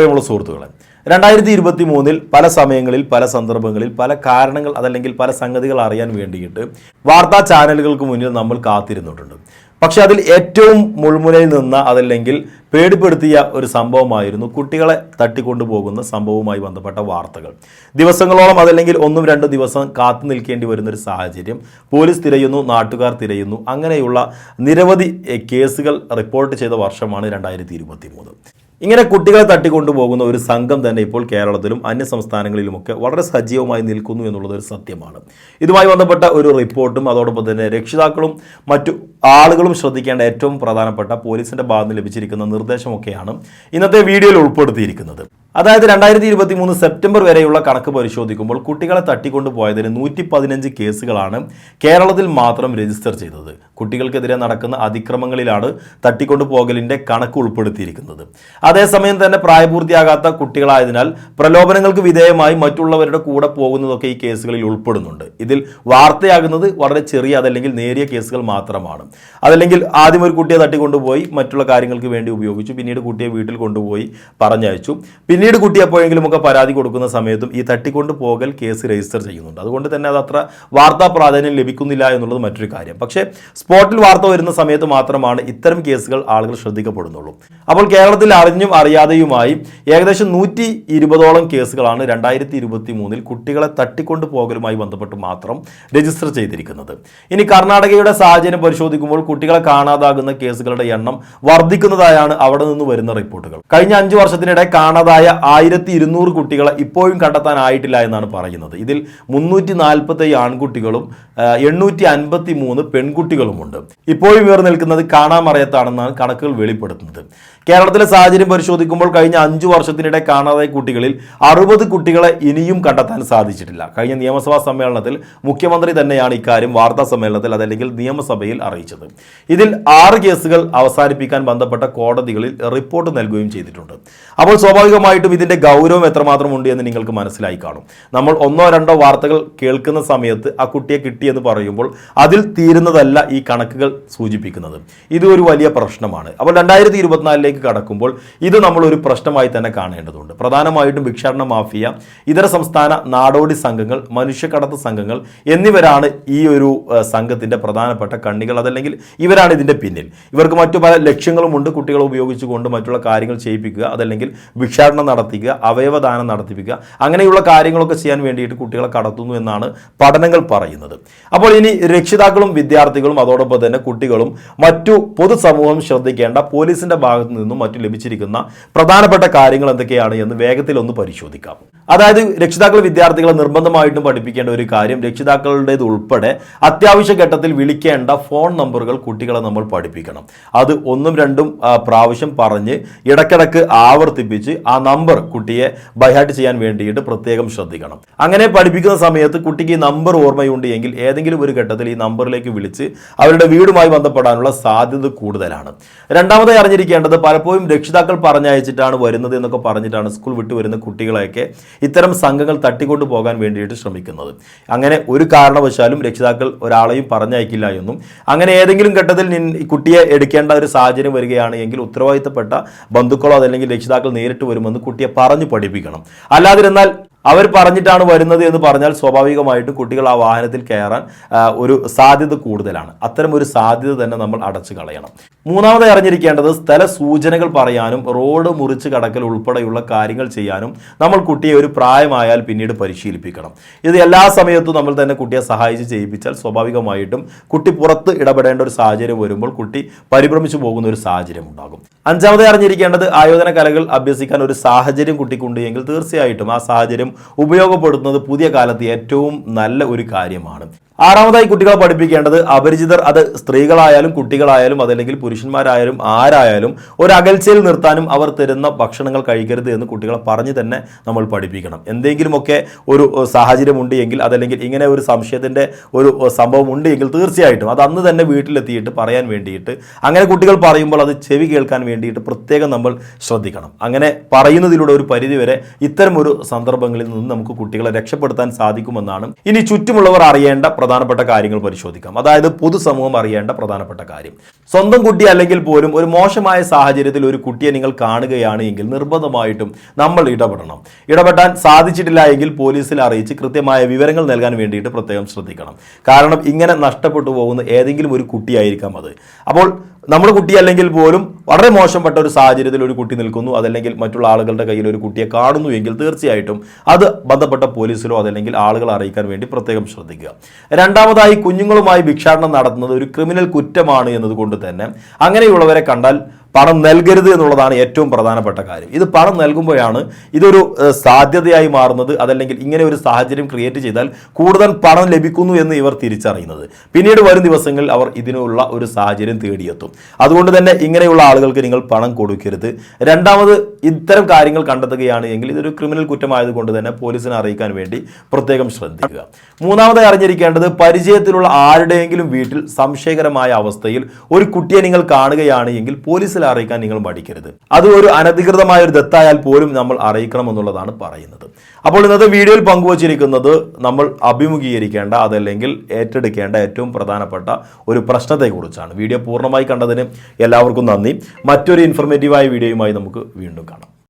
പ്രിയമുള്ള സുഹൃത്തുക്കളെ രണ്ടായിരത്തി ഇരുപത്തി മൂന്നിൽ പല സമയങ്ങളിൽ പല സന്ദർഭങ്ങളിൽ പല കാരണങ്ങൾ അതല്ലെങ്കിൽ പല സംഗതികൾ അറിയാൻ വേണ്ടിയിട്ട് വാർത്താ ചാനലുകൾക്ക് മുന്നിൽ നമ്മൾ കാത്തിരുന്നിട്ടുണ്ട്. പക്ഷെ അതിൽ ഏറ്റവും മുൾമുനയിൽ നിന്ന അതല്ലെങ്കിൽ പേടിപ്പെടുത്തിയ ഒരു സംഭവമായിരുന്നു കുട്ടികളെ തട്ടിക്കൊണ്ടുപോകുന്ന സംഭവവുമായി ബന്ധപ്പെട്ട വാർത്തകൾ. ദിവസങ്ങളോളം അതല്ലെങ്കിൽ ഒന്നും രണ്ടും ദിവസം കാത്തു നിൽക്കേണ്ടി വരുന്നൊരു സാഹചര്യം. പോലീസ് തിരയുന്നു നാട്ടുകാർ തിരയുന്നു. അങ്ങനെയുള്ള നിരവധി കേസുകൾ റിപ്പോർട്ട് ചെയ്ത വർഷമാണ് രണ്ടായിരത്തി ഇങ്ങനെ കുട്ടികളെ തട്ടിക്കൊണ്ടുപോകുന്ന ഒരു സംഘം തന്നെ ഇപ്പോൾ കേരളത്തിലും അന്യ സംസ്ഥാനങ്ങളിലുമൊക്കെ വളരെ സജീവമായി നിൽക്കുന്നു എന്നുള്ളത് ഒരു സത്യമാണ്. ഇതുമായി ബന്ധപ്പെട്ട ഒരു റിപ്പോർട്ടും അതോടൊപ്പം തന്നെ രക്ഷിതാക്കളും മറ്റു ആളുകളും ശ്രദ്ധിക്കേണ്ട ഏറ്റവും പ്രധാനപ്പെട്ട പോലീസിന്റെ ഭാഗത്ത് ലഭിച്ചിരിക്കുന്ന നിർദ്ദേശമൊക്കെയാണ് ഇന്നത്തെ വീഡിയോയിൽ ഉൾപ്പെടുത്തിയിരിക്കുന്നത്. അതായത് രണ്ടായിരത്തി ഇരുപത്തി മൂന്ന് സെപ്റ്റംബർ വരെയുള്ള കണക്ക് പരിശോധിക്കുമ്പോൾ കുട്ടികളെ തട്ടിക്കൊണ്ടുപോയതിന് നൂറ്റി പതിനഞ്ച് കേസുകളാണ് കേരളത്തിൽ മാത്രം രജിസ്റ്റർ ചെയ്തത്. കുട്ടികൾക്കെതിരെ നടക്കുന്ന അതിക്രമങ്ങളിലാണ് തട്ടിക്കൊണ്ടുപോകലിന്റെ കണക്ക് ഉൾപ്പെടുത്തിയിരിക്കുന്നത്. അതേസമയം തന്നെ പ്രായപൂർത്തിയാകാത്ത കുട്ടികളായതിനാൽ പ്രലോഭനങ്ങൾക്ക് വിധേയമായി മറ്റുള്ളവരുടെ കൂടെ പോകുന്നതൊക്കെ ഈ കേസുകളിൽ ഉൾപ്പെടുന്നുണ്ട്. ഇതിൽ വാർത്തയാകുന്നത് വളരെ ചെറിയ അതല്ലെങ്കിൽ നേരിയ കേസുകൾ മാത്രമാണ്. അതല്ലെങ്കിൽ ആദ്യം ഒരു കുട്ടിയെ തട്ടിക്കൊണ്ടുപോയി മറ്റുള്ള കാര്യങ്ങൾക്ക് വേണ്ടി ഉപയോഗിച്ചു. പിന്നീട് കുട്ടിയെ വീട്ടിൽ കൊണ്ടുപോയി പറഞ്ഞയച്ചു. പിന്നീട് കുട്ടി എപ്പോഴെങ്കിലുമൊക്കെ പരാതി കൊടുക്കുന്ന സമയത്തും ഈ തട്ടിക്കൊണ്ടു പോകൽ കേസ് രജിസ്റ്റർ ചെയ്യുന്നുണ്ട്. അതുകൊണ്ട് തന്നെ അത് അത്ര വാർത്താ പ്രാധാന്യം ലഭിക്കുന്നില്ല എന്നുള്ളത് മറ്റൊരു കാര്യം. പക്ഷേ സ്പോട്ടിൽ വാർത്ത വരുന്ന സമയത്ത് മാത്രമാണ് ഇത്തരം കേസുകൾ ആളുകൾ ശ്രദ്ധിക്കപ്പെടുന്നുള്ളൂ. അപ്പോൾ കേരളത്തിൽ അറിഞ്ഞും അറിയാതെയുമായി ഏകദേശം നൂറ്റി ഇരുപതോളം കേസുകളാണ് രണ്ടായിരത്തി ഇരുപത്തി മൂന്നിൽ കുട്ടികളെ തട്ടിക്കൊണ്ടു പോകലുമായി ബന്ധപ്പെട്ട് മാത്രം രജിസ്റ്റർ ചെയ്തിരിക്കുന്നത്. ഇനി കർണാടകയുടെ സാഹചര്യം പരിശോധിക്കുമ്പോൾ കുട്ടികളെ കാണാതാകുന്ന കേസുകളുടെ എണ്ണം വർദ്ധിക്കുന്നതായാണ് അവിടെ നിന്ന് വരുന്ന റിപ്പോർട്ടുകൾ. കഴിഞ്ഞ അഞ്ചു വർഷത്തിനിടെ കാണാതായ ആയിരത്തി ഇരുന്നൂറ് കുട്ടികളെ ഇപ്പോഴും കണ്ടെത്താനായിട്ടില്ല എന്നാണ് പറയുന്നത്. ഇതിൽ മുന്നൂറ്റി നാൽപ്പത്തി ആൺകുട്ടികളും എണ്ണൂറ്റി അൻപത്തി മൂന്ന് പെൺകുട്ടികളുമുണ്ട്. ഇപ്പോഴും ഇവർ നിൽക്കുന്നത് കാണാമറയത്താണെന്നാണ് കണക്കുകൾ വെളിപ്പെടുത്തുന്നത്. കേരളത്തിലെ സാഹചര്യം പരിശോധിക്കുമ്പോൾ കഴിഞ്ഞ അഞ്ചു വർഷത്തിനിടെ കാണാതായ കുട്ടികളിൽ അറുപത് കുട്ടികളെ ഇനിയും കണ്ടെത്താൻ സാധിച്ചിട്ടില്ല. കഴിഞ്ഞ നിയമസഭാ സമ്മേളനത്തിൽ മുഖ്യമന്ത്രി തന്നെയാണ് ഇക്കാര്യം വാർത്താ സമ്മേളനത്തിൽ അതല്ലെങ്കിൽ നിയമസഭയിൽ അറിയിച്ചത്. ഇതിൽ ആറ് കേസുകൾ അവസാനിപ്പിക്കാൻ ബന്ധപ്പെട്ട കോടതികളിൽ റിപ്പോർട്ട് നൽകുകയും ചെയ്തിട്ടുണ്ട്. അപ്പോൾ സ്വാഭാവികമായിട്ടും ഇതിന്റെ ഗൗരവം എത്രമാത്രം ഉണ്ട് എന്ന് നിങ്ങൾക്ക് മനസ്സിലായി കാണും. നമ്മൾ ഒന്നോ രണ്ടോ വാർത്തകൾ കേൾക്കുന്ന സമയത്ത് ആ കുട്ടിയെ കിട്ടിയെന്ന് പറയുമ്പോൾ അതിൽ തീരുന്നതല്ല ഈ കണക്കുകൾ സൂചിപ്പിക്കുന്നത്. ഇത് ഒരു വലിയ പ്രശ്നമാണ്. അപ്പോൾ രണ്ടായിരത്തി ഇരുപത്തിനാലിലേക്ക് കടക്കുമ്പോൾ ഇത് നമ്മൾ ഒരു പ്രശ്നമായി തന്നെ കാണേണ്ടതുണ്ട്. പ്രധാനമായിട്ടും ഭിക്ഷാടന മാഫിയ ഇതര സംസ്ഥാന നാടോടി സംഘങ്ങൾ മനുഷ്യക്കടത്ത് സംഘങ്ങൾ എന്നിവരാണ് ഈ ഒരു സംഘത്തിന്റെ പ്രധാനപ്പെട്ട കണ്ണികൾ. അതല്ലെങ്കിൽ ഇവരാണ് ഇതിന്റെ പിന്നിൽ. ഇവർക്ക് മറ്റു പല ലക്ഷ്യങ്ങളുമുണ്ട് കുട്ടികളെ ഉപയോഗിച്ചുകൊണ്ട് മറ്റുള്ള കാര്യങ്ങൾ ചെയ്യിപ്പിക്കുക അതല്ലെങ്കിൽ ഭിക്ഷാടനം നടത്തിക്കുക അവയവദാനം നടത്തിപ്പിക്കുക അങ്ങനെയുള്ള കാര്യങ്ങളൊക്കെ ചെയ്യാൻ വേണ്ടിയിട്ട് കുട്ടികളെ കടത്തുന്നു എന്നാണ് പഠനങ്ങൾ പറയുന്നത്. അപ്പോൾ ഇനി രക്ഷിതാക്കളും വിദ്യാർത്ഥികളും അതോടൊപ്പം തന്നെ കുട്ടികളും മറ്റു പൊതുസമൂഹം ശ്രദ്ധിക്കേണ്ട പോലീസിന്റെ ഭാഗത്തു നിന്നും മറ്റും ലഭിച്ചിരിക്കുന്ന പ്രധാനപ്പെട്ട കാര്യങ്ങൾ എന്തൊക്കെയാണ് എന്ന് വേഗത്തിൽ ഒന്ന് പരിശോധിക്കാം. അതായത് രക്ഷിതാക്കൾ വിദ്യാർത്ഥികളെ നിർബന്ധമായിട്ടും പഠിപ്പിക്കേണ്ട ഒരു കാര്യം രക്ഷിതാക്കളുടേത് ഉൾപ്പെടെ അത്യാവശ്യ ഘട്ടത്തിൽ വിളിക്കേണ്ട ഫോൺ നമ്പറുകൾ കുട്ടികളെ നമ്മൾ പഠിപ്പിക്കണം. അത് ഒന്നും രണ്ടും പ്രാവശ്യം പറഞ്ഞ് ഇടക്കിടക്ക് ആവർത്തിപ്പിച്ച് ആ നമ്പർ കുട്ടിയെ ബൈഹാർട്ട് ചെയ്യാൻ വേണ്ടിയിട്ട് പ്രത്യേകം ശ്രദ്ധിക്കണം. അങ്ങനെ പഠിപ്പിക്കുന്ന സമയത്ത് കുട്ടിക്ക് ഈ നമ്പർ ഓർമ്മയുണ്ട് എങ്കിൽ ഏതെങ്കിലും ഒരു ഘട്ടത്തിൽ ഈ നമ്പറിലേക്ക് വിളിച്ച് അവരുടെ വീടുമായി ബന്ധപ്പെടാനുള്ള സാധ്യത കൂടുതലാണ്. രണ്ടാമതായി അറിഞ്ഞിരിക്കേണ്ടത് പലപ്പോഴും രക്ഷിതാക്കൾ പറഞ്ഞയച്ചിട്ടാണ് വരുന്നത് എന്നൊക്കെ പറഞ്ഞിട്ടാണ് സ്കൂൾ വിട്ടു വരുന്ന കുട്ടികളെയൊക്കെ ഇത്തരം സംഘങ്ങൾ തട്ടിക്കൊണ്ട് പോകാൻ വേണ്ടിയിട്ട് ശ്രമിക്കുന്നത്. അങ്ങനെ ഒരു കാരണവശാലും രക്ഷിതാക്കൾ ഒരാളെയും പറഞ്ഞയക്കില്ല എന്നും അങ്ങനെ ഏതെങ്കിലും ഘട്ടത്തിൽ കുട്ടിയെ എടുക്കേണ്ട ഒരു സാഹചര്യം വരികയാണ് എങ്കിൽ ഉത്തരവാദിത്തപ്പെട്ട ബന്ധുക്കളോ അതല്ലെങ്കിൽ രക്ഷിതാക്കൾ നേരിട്ട് വരുമെന്ന് കുട്ടിയെ പറഞ്ഞു പഠിപ്പിക്കണം. അല്ലാതിരുന്നാൽ അവർ പറഞ്ഞിട്ടാണ് വരുന്നത് എന്ന് പറഞ്ഞാൽ സ്വാഭാവികമായിട്ടും കുട്ടികൾ ആ വാഹനത്തിൽ കയറാൻ ഒരു സാധ്യത കൂടുതലാണ്. അത്തരം ഒരു സാധ്യത തന്നെ നമ്മൾ അടച്ചു കളയണം. മൂന്നാമതായി അറിഞ്ഞിരിക്കേണ്ടത് സ്ഥല സൂചനകൾ പറയാനും റോഡ് മുറിച്ച് കടക്കൽ ഉൾപ്പെടെയുള്ള കാര്യങ്ങൾ ചെയ്യാനും നമ്മൾ കുട്ടിയെ ഒരു പ്രായമായാൽ പിന്നീട് പരിശീലിപ്പിക്കണം. ഇത് എല്ലാ സമയത്തും നമ്മൾ തന്നെ കുട്ടിയെ സഹായിച്ച് ചെയ്യിപ്പിച്ചാൽ സ്വാഭാവികമായിട്ടും കുട്ടി പുറത്ത് ഇടപെടേണ്ട ഒരു സാഹചര്യം വരുമ്പോൾ കുട്ടി പരിഭ്രമിച്ചു പോകുന്ന ഒരു സാഹചര്യം ഉണ്ടാകും. അഞ്ചാമതായി അറിഞ്ഞിരിക്കേണ്ടത് ആയോധന കലകൾ അഭ്യസിക്കാൻ ഒരു സാഹചര്യം കുട്ടിക്കുണ്ട് എങ്കിൽ തീർച്ചയായിട്ടും ആ സാഹചര്യം ഉപയോഗപ്പെടുത്തുന്നത് പുതിയ കാലത്ത് ഏറ്റവും നല്ല ഒരു കാര്യമാണ്. ആറാമതായി കുട്ടികളെ പഠിപ്പിക്കേണ്ടത് അപരിചിതർ അത് സ്ത്രീകളായാലും കുട്ടികളായാലും അതല്ലെങ്കിൽ പുരുഷന്മാരായാലും ആരായാലും ഒരു അകൽച്ചയിൽ നിർത്താനും അവർ തരുന്ന ഭക്ഷണങ്ങൾ കഴിക്കരുത് എന്ന് കുട്ടികളെ പറഞ്ഞു തന്നെ നമ്മൾ പഠിപ്പിക്കണം. എന്തെങ്കിലുമൊക്കെ ഒരു സാഹചര്യമുണ്ട് എങ്കിൽ അതല്ലെങ്കിൽ ഇങ്ങനെ ഒരു സംശയത്തിന്റെ ഒരു സംഭവം ഉണ്ട് എങ്കിൽ തീർച്ചയായിട്ടും അത് അന്ന് തന്നെ വീട്ടിലെത്തിയിട്ട് പറയാൻ വേണ്ടിയിട്ട് അങ്ങനെ കുട്ടികൾ പറയുമ്പോൾ അത് ചെവി കേൾക്കാൻ വേണ്ടിയിട്ട് പ്രത്യേകം നമ്മൾ ശ്രദ്ധിക്കണം. അങ്ങനെ പറയുന്നതിലൂടെ ഒരു പരിധിവരെ ഇത്തരം ഒരു സന്ദർഭങ്ങളിൽ നിന്ന് നമുക്ക് കുട്ടികളെ രക്ഷപ്പെടുത്താൻ സാധിക്കുമെന്നാണ് ഇനി ചുറ്റുമുള്ളവർ അറിയേണ്ട പ്രധാനപ്പെട്ട കാര്യങ്ങൾ പരിശോധിക്കാം. അതായത് പൊതുസമൂഹം അറിയേണ്ട പ്രധാനപ്പെട്ട കാര്യം. സ്വന്തം കുട്ടി അല്ലെങ്കിൽ പോലും ഒരു മോശമായ സാഹചര്യത്തിൽ ഒരു കുട്ടിയെ നിങ്ങൾ കാണുകയാണ് എങ്കിൽ നിർബന്ധമായിട്ടും നമ്മൾ ഇടപെടണം. ഇടപെടാൻ സാധിച്ചിട്ടില്ല എങ്കിൽ പോലീസിൽ അറിയിച്ച് കൃത്യമായ വിവരങ്ങൾ നൽകാൻ വേണ്ടിയിട്ട് പ്രത്യേകം ശ്രദ്ധിക്കണം. കാരണം ഇങ്ങനെ നഷ്ടപ്പെട്ടു പോകുന്ന ഏതെങ്കിലും ഒരു കുട്ടിയായിരിക്കാം അത്. അപ്പോൾ നമ്മുടെ കുട്ടി അല്ലെങ്കിൽ പോലും വളരെ മോശപ്പെട്ട ഒരു സാഹചര്യത്തിൽ ഒരു കുട്ടി നിൽക്കുന്നു അതല്ലെങ്കിൽ മറ്റുള്ള ആളുകളുടെ കയ്യിൽ ഒരു കുട്ടിയെ കാണുന്നു എങ്കിൽ തീർച്ചയായിട്ടും അത് ബന്ധപ്പെട്ട പോലീസിലോ അതല്ലെങ്കിൽ ആളുകളെ അറിയിക്കാൻ വേണ്ടി പ്രത്യേകം ശ്രദ്ധിക്കുക. രണ്ടാമതായി കുഞ്ഞുങ്ങളുമായി ഭിക്ഷാടനം നടത്തുന്നത് ഒരു ക്രിമിനൽ കുറ്റമാണ് എന്നതുകൊണ്ട് തന്നെ അങ്ങനെയുള്ളവരെ കണ്ടാൽ പണം നൽകരുത് എന്നുള്ളതാണ് ഏറ്റവും പ്രധാനപ്പെട്ട കാര്യം. ഇത് പണം നൽകുമ്പോഴാണ് ഇതൊരു സാധ്യതയായി മാറുന്നത്. അതല്ലെങ്കിൽ ഇങ്ങനെ ഒരു സാഹചര്യം ക്രിയേറ്റ് ചെയ്താൽ കൂടുതൽ പണം ലഭിക്കുന്നു എന്ന് ഇവർ തിരിച്ചറിയുന്നത്. പിന്നീട് വരും ദിവസങ്ങളിൽ അവർ ഇതിനുള്ള ഒരു സാഹചര്യം തേടിയെത്തും. അതുകൊണ്ട് തന്നെ ഇങ്ങനെയുള്ള ആളുകൾക്ക് നിങ്ങൾ പണം കൊടുക്കരുത്. രണ്ടാമത് ഇത്തരം കാര്യങ്ങൾ കണ്ടെത്തുകയാണ് എങ്കിൽ ഇതൊരു ക്രിമിനൽ കുറ്റമായതുകൊണ്ട് തന്നെ പോലീസിനെ അറിയിക്കാൻ വേണ്ടി പ്രത്യേകം ശ്രദ്ധിക്കുക. മൂന്നാമതായി അറിഞ്ഞിരിക്കേണ്ടത് പരിചയത്തിലുള്ള ആരുടെയെങ്കിലും വീട്ടിൽ സംശയകരമായ അവസ്ഥയിൽ ഒരു കുട്ടിയെ നിങ്ങൾ കാണുകയാണ് എങ്കിൽ പോലീസിൽ അറിയിക്കാൻ നിങ്ങൾ മടിക്കരുത്. അത് ഒരു അനധികൃതമായ ഒരു ദത്തായാൽ പോലും നമ്മൾ അറിയിക്കണം എന്നുള്ളതാണ് പറയുന്നത്. അപ്പോൾ ഇന്നത്തെ വീഡിയോയിൽ പങ്കുവച്ചിരിക്കുന്നത് നമ്മൾ അഭിമുഖീകരിക്കേണ്ട അതല്ലെങ്കിൽ ഏറ്റെടുക്കേണ്ട ഏറ്റവും പ്രധാനപ്പെട്ട ഒരു പ്രശ്നത്തെക്കുറിച്ചാണ്. വീഡിയോ പൂർണമായി കണ്ടതിന് എല്ലാവർക്കും നന്ദി. മറ്റൊരു ഇൻഫർമേറ്റീവായ വീഡിയോയുമായി നമുക്ക് വീണ്ടും കാണാം.